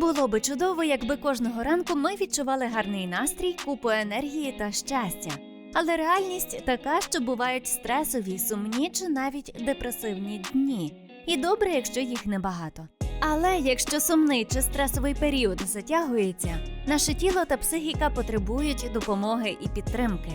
Було би чудово, якби кожного ранку ми відчували гарний настрій, купу енергії та щастя. Але реальність така, що бувають стресові, сумні чи навіть депресивні дні. І добре, якщо їх небагато. Але якщо сумний чи стресовий період затягується, наше тіло та психіка потребують допомоги і підтримки.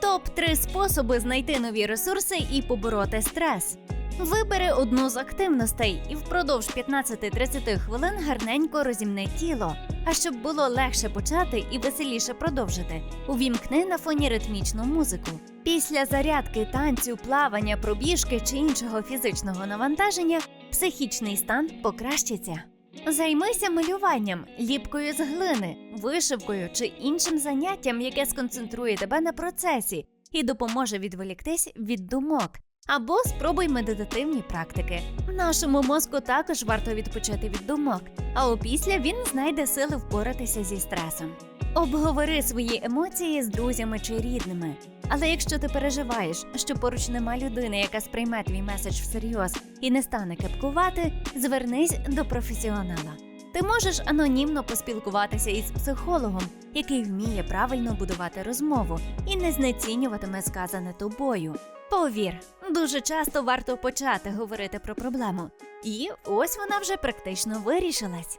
Топ 3 способи знайти нові ресурси і побороти стрес. Вибери одну з активностей і впродовж 15-30 хвилин гарненько розімни тіло. А щоб було легше почати і веселіше продовжити, увімкни на фоні ритмічну музику. Після зарядки, танцю, плавання, пробіжки чи іншого фізичного навантаження психічний стан покращиться. Займися малюванням, ліпкою з глини, вишивкою чи іншим заняттям, яке сконцентрує тебе на процесі і допоможе відволіктись від думок. Або спробуй медитативні практики. Нашому мозку також варто відпочити від думок, а опісля він знайде сили впоратися зі стресом. Обговори свої емоції з друзями чи рідними. Але якщо ти переживаєш, що поруч нема людини, яка сприйме твій меседж всерйоз і не стане кепкувати, звернись до професіонала. Ти можеш анонімно поспілкуватися із психологом, який вміє правильно будувати розмову і не знецінюватиме сказане тобою. Повір, дуже часто варто почати говорити про проблему, і ось вона вже практично вирішилась.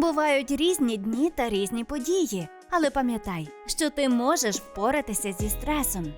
Бувають різні дні та різні події, але пам'ятай, що ти можеш впоратися зі стресом.